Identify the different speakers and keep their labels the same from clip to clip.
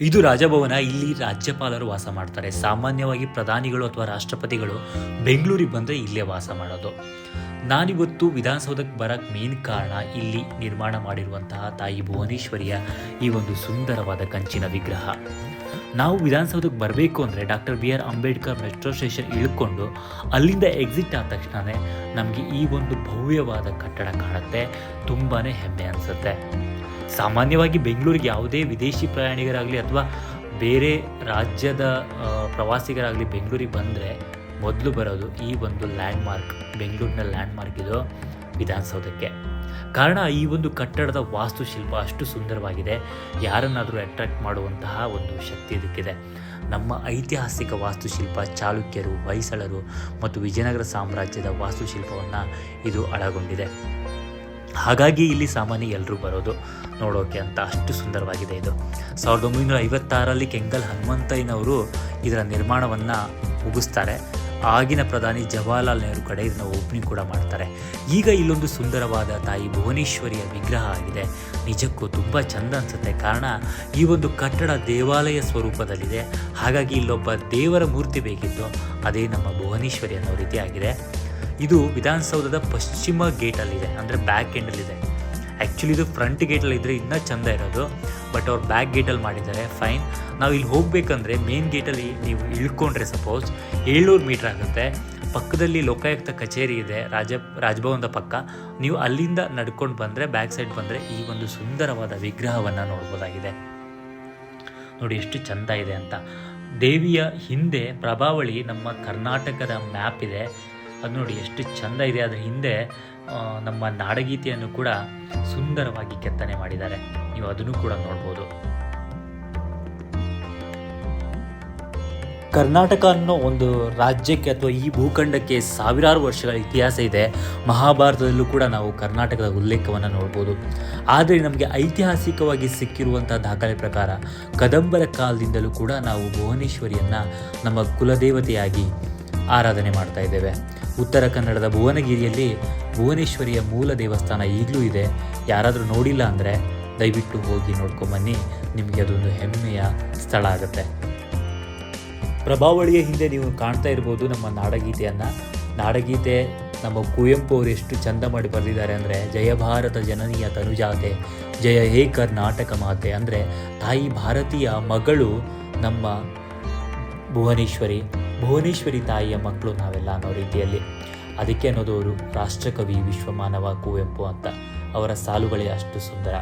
Speaker 1: ಇದು ರಾಜಭವನ. ಇಲ್ಲಿ ರಾಜ್ಯಪಾಲರು ವಾಸ ಮಾಡ್ತಾರೆ. ಸಾಮಾನ್ಯವಾಗಿ ಪ್ರಧಾನಿಗಳು ಅಥವಾ ರಾಷ್ಟ್ರಪತಿಗಳು ಬೆಂಗಳೂರಿಗೆ ಬಂದರೆ ಇಲ್ಲೇ ವಾಸ ಮಾಡೋದು. ನಾನಿವತ್ತು ವಿಧಾನಸೌಧಕ್ಕೆ ಬರೋಕ್ಕೆ ಮೇನ್ ಕಾರಣ ಇಲ್ಲಿ ನಿರ್ಮಾಣ ಮಾಡಿರುವಂತಹ ತಾಯಿ ಭುವನೇಶ್ವರಿಯ ಈ ಒಂದು ಸುಂದರವಾದ ಕಂಚಿನ ವಿಗ್ರಹ. ನಾವು ವಿಧಾನಸೌಧಕ್ಕೆ ಬರಬೇಕು ಅಂದರೆ doctor B R Ambedkar metro station ಇಳ್ಕೊಂಡು ಅಲ್ಲಿಂದ ಎಕ್ಸಿಟ್ ಆದ ತಕ್ಷಣವೇ ನಮಗೆ ಈ ಒಂದು ಭವ್ಯವಾದ ಕಟ್ಟಡ ಕಾಣುತ್ತೆ. ತುಂಬಾ ಹೆಮ್ಮೆ ಅನಿಸುತ್ತೆ. ಸಾಮಾನ್ಯವಾಗಿ ಬೆಂಗಳೂರಿಗೆ ಯಾವುದೇ ವಿದೇಶಿ ಪ್ರಯಾಣಿಗರಾಗಲಿ ಅಥವಾ ಬೇರೆ ರಾಜ್ಯದ ಪ್ರವಾಸಿಗರಾಗಲಿ ಬೆಂಗಳೂರಿಗೆ ಬಂದರೆ ಮೊದಲು ಬರೋದು ಈ ಒಂದು ಲ್ಯಾಂಡ್ ಮಾರ್ಕ್ ಬೆಂಗಳೂರಿನ ಲ್ಯಾಂಡ್ ಮಾರ್ಕ್ ಇದು ವಿಧಾನಸೌಧಕ್ಕೆ. ಕಾರಣ ಈ ಒಂದು ಕಟ್ಟಡದ ವಾಸ್ತುಶಿಲ್ಪ ಅಷ್ಟು ಸುಂದರವಾಗಿದೆ. ಯಾರನ್ನಾದರೂ ಅಟ್ರಾಕ್ಟ್ ಮಾಡುವಂತಹ ಒಂದು ಶಕ್ತಿ ಇದಕ್ಕಿದೆ. ನಮ್ಮ ಐತಿಹಾಸಿಕ ವಾಸ್ತುಶಿಲ್ಪ ಚಾಲುಕ್ಯರು, ಹೊಯ್ಸಳರು ಮತ್ತು ವಿಜಯನಗರ ಸಾಮ್ರಾಜ್ಯದ ವಾಸ್ತುಶಿಲ್ಪವನ್ನು ಇದು ಒಳಗೊಂಡಿದೆ ಹಾಗಾಗಿ ಇಲ್ಲಿ ಸಾಮಾನ್ಯ ಎಲ್ಲರೂ ಬರೋದು ನೋಡೋಕೆ ಅಂತ ಅಷ್ಟು ಸುಂದರವಾಗಿದೆ ಇದು. ಸಾವಿರದ ಒಂಬೈನೂರ ಐವತ್ತಾರರಲ್ಲಿ ಕೆಂಗಲ್ ಹನುಮಂತಯ್ಯನವರು ಇದರ ನಿರ್ಮಾಣವನ್ನು ಮುಗಿಸ್ತಾರೆ. ಆಗಿನ ಪ್ರಧಾನಿ ಜವಾಹರ್ಲಾಲ್ ನೆಹರು ಕಡೆ ಇದನ್ನು ಓಪನಿಂಗ್ ಕೂಡ ಮಾಡ್ತಾರೆ. ಈಗ ಇಲ್ಲೊಂದು ಸುಂದರವಾದ ತಾಯಿ ಭುವನೇಶ್ವರಿಯ ವಿಗ್ರಹ ಆಗಿದೆ. ನಿಜಕ್ಕೂ ತುಂಬ ಚಂದ ಅನಿಸುತ್ತೆ. ಕಾರಣ ಈ ಒಂದು ಕಟ್ಟಡ ದೇವಾಲಯ ಸ್ವರೂಪದಲ್ಲಿದೆ. ಹಾಗಾಗಿ ಇಲ್ಲೊಬ್ಬ ದೇವರ ಮೂರ್ತಿ ಬೇಕಿತ್ತು. ಅದೇ ನಮ್ಮ ಭುವನೇಶ್ವರಿ ಅನ್ನೋ ರೀತಿ ಆಗಿದೆ. ಇದು ವಿಧಾನಸೌಧದ ಪಶ್ಚಿಮ ಗೇಟಲ್ಲಿದೆ, ಅಂದರೆ ಬ್ಯಾಕ್ ಎಂಡಲ್ಲಿದೆ ಆ್ಯಕ್ಚುಲಿ ಇದು ಫ್ರಂಟ್ ಗೇಟಲ್ಲಿ ಇದ್ದರೆ ಇನ್ನೂ ಚಂದ ಇರೋದು ಬಟ್ ಅವ್ರು ಬ್ಯಾಕ್ ಗೇಟಲ್ಲಿ ಮಾಡಿದ್ದಾರೆ ಫೈನ್ ನಾವು ಇಲ್ಲಿ ಹೋಗಬೇಕಂದ್ರೆ ಮೇನ್ ಗೇಟಲ್ಲಿ ನೀವು ಇಳ್ಕೊಂಡ್ರೆ ಸಪೋಸ್ ಏಳ್ನೂರು ಮೀಟ್ರ್ ಆಗುತ್ತೆ. ಪಕ್ಕದಲ್ಲಿ ಲೋಕಾಯುಕ್ತ ಕಚೇರಿ ಇದೆ, ರಾಜ, ರಾಜಭವನದ ಪಕ್ಕ. ನೀವು ಅಲ್ಲಿಂದ ನಡ್ಕೊಂಡು ಬಂದರೆ ಬ್ಯಾಕ್ ಸೈಡ್ ಬಂದರೆ ಈ ಒಂದು ಸುಂದರವಾದ ವಿಗ್ರಹವನ್ನು ನೋಡ್ಬೋದಾಗಿದೆ. ನೋಡಿ ಎಷ್ಟು ಚಂದ ಇದೆ ಅಂತ. ದೇವಿಯ ಹಿಂದೆ ಪ್ರಭಾವಳಿ ನಮ್ಮ ಕರ್ನಾಟಕದ ಮ್ಯಾಪ್ ಇದೆ. ಅದು ನೋಡಿ ಎಷ್ಟು ಚಂದ ಇದೆ. ಅದರ ಹಿಂದೆ ನಮ್ಮ ನಾಡಗೀತೆಯನ್ನು ಕೂಡ ಸುಂದರವಾಗಿ ಕೆತ್ತನೆ ಮಾಡಿದ್ದಾರೆ. ನೀವು ಅದನ್ನು ಕೂಡ ನೋಡ್ಬೋದು. ಕರ್ನಾಟಕ ಅನ್ನೋ ಒಂದು ರಾಜ್ಯಕ್ಕೆ ಅಥವಾ ಈ ಭೂಖಂಡಕ್ಕೆ ಸಾವಿರಾರು ವರ್ಷಗಳ ಇತಿಹಾಸ ಇದೆ. ಮಹಾಭಾರತದಲ್ಲೂ ಕೂಡ ನಾವು ಕರ್ನಾಟಕದ ಉಲ್ಲೇಖವನ್ನು ನೋಡ್ಬೋದು. ಆದರೆ ನಮಗೆ ಐತಿಹಾಸಿಕವಾಗಿ ಸಿಕ್ಕಿರುವಂಥ ದಾಖಲೆ ಪ್ರಕಾರ, ಕದಂಬರ ಕಾಲದಿಂದಲೂ ಕೂಡ ನಾವು ಭುವನೇಶ್ವರಿಯನ್ನು ನಮ್ಮ ಕುಲದೇವತೆಯಾಗಿ ಆರಾಧನೆ ಮಾಡ್ತಾ ಇದ್ದೇವೆ. ಉತ್ತರ ಕನ್ನಡದ ಭುವನಗಿರಿಯಲ್ಲಿ ಭುವನೇಶ್ವರಿಯ ಮೂಲ ದೇವಸ್ಥಾನ ಈಗಲೂ ಇದೆ. ಯಾರಾದರೂ ನೋಡಿಲ್ಲ ಅಂದರೆ ದಯವಿಟ್ಟು ಹೋಗಿ ನೋಡ್ಕೊಂಬನ್ನಿ. ನಿಮಗೆ ಅದೊಂದು ಹೆಮ್ಮೆಯ ಸ್ಥಳ ಆಗುತ್ತೆ. ಪ್ರಭಾವಳಿಯ ಹಿಂದೆ ನೀವು ಕಾಣ್ತಾ ಇರ್ಬೋದು ನಮ್ಮ ನಾಡಗೀತೆಯನ್ನು. ನಾಡಗೀತೆ ನಮ್ಮ ಕುವೆಂಪು ಅವರು ಎಷ್ಟು ಚಂದ ಮಾಡಿ ಬರೆದಿದ್ದಾರೆ ಅಂದರೆ, ಜಯ ಭಾರತ ಜನನೀಯ ತನುಜಾತೆ, ಜಯ ಹೇ ಕರ್ನಾಟಕ ಮಾತೆ ಅಂದರೆ, ತಾಯಿ ಭಾರತೀಯ ಮಗಳು ನಮ್ಮ ಭುವನೇಶ್ವರಿ. ಭುವನೇಶ್ವರಿ ತಾಯಿಯ ಮಕ್ಕಳು ನಾವೆಲ್ಲ ಅನ್ನೋ ರೀತಿಯಲ್ಲಿ. ಅದಕ್ಕೆ ಅವರು ರಾಷ್ಟ್ರಕವಿ ವಿಶ್ವಮಾನವ ಕುವೆಂಪು ಅಂತ ಅವರ ಸಾಲುಗಳೇ ಅಷ್ಟು ಸುಂದರ.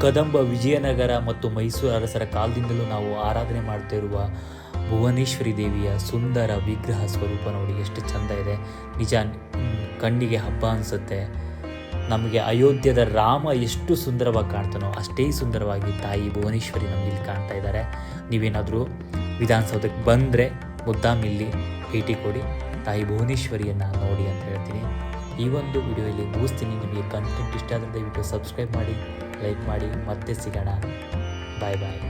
Speaker 1: ಕದಂಬ ವಿಜಯನಗರ ಮತ್ತು ಮೈಸೂರು ಅರಸರ ಕಾಲದಿಂದಲೂ ನಾವು ಆರಾಧನೆ ಮಾಡ್ತಿರುವ ಭುವನೇಶ್ವರಿ ದೇವಿಯ ಸುಂದರ ವಿಗ್ರಹ ಸ್ವರೂಪ ನೋಡಿ ಎಷ್ಟು ಚಂದ ಇದೆ. ನಿಜ, ಕಣ್ಣಿಗೆ ಹಬ್ಬ ಅನಿಸುತ್ತೆ. ನಮಗೆ ಅಯೋಧ್ಯದ ರಾಮ ಎಷ್ಟು ಸುಂದರವಾಗಿ ಕಾಣ್ತಾನೋ ಅಷ್ಟೇ ಸುಂದರವಾಗಿ ತಾಯಿ ಭುವನೇಶ್ವರಿ ನಮಗೆ ಇಲ್ಲಿ ಕಾಣ್ತಾ ಇದ್ದಾರೆ. ನೀವೇನಾದರೂ ವಿಧಾನಸೌಧಕ್ಕೆ ಬಂದರೆ ಮುದ್ದಾಮ್ ಇಲ್ಲಿ ಭೇಟಿ ಕೊಡಿ. ತಾಯಿ ಭುವನೇಶ್ವರಿಯನ್ನು ನೋಡಿ ಅಂತ ಹೇಳ್ತೀನಿ. ಈ ಒಂದು ವಿಡಿಯೋಲಿ ಮುಗಿಸ್ತೀನಿ. ನಿಮಗೆ ಕಂಟೆಂಟ್ ಇಷ್ಟ ಆದರೆ ದಯವಿಟ್ಟು ಸಬ್ಸ್ಕ್ರೈಬ್ ಮಾಡಿ ಲೈಕ್ ಮಾಡಿ. ಮತ್ತೆ ಸಿಗೋಣ. ಬಾಯ್ ಬಾಯ್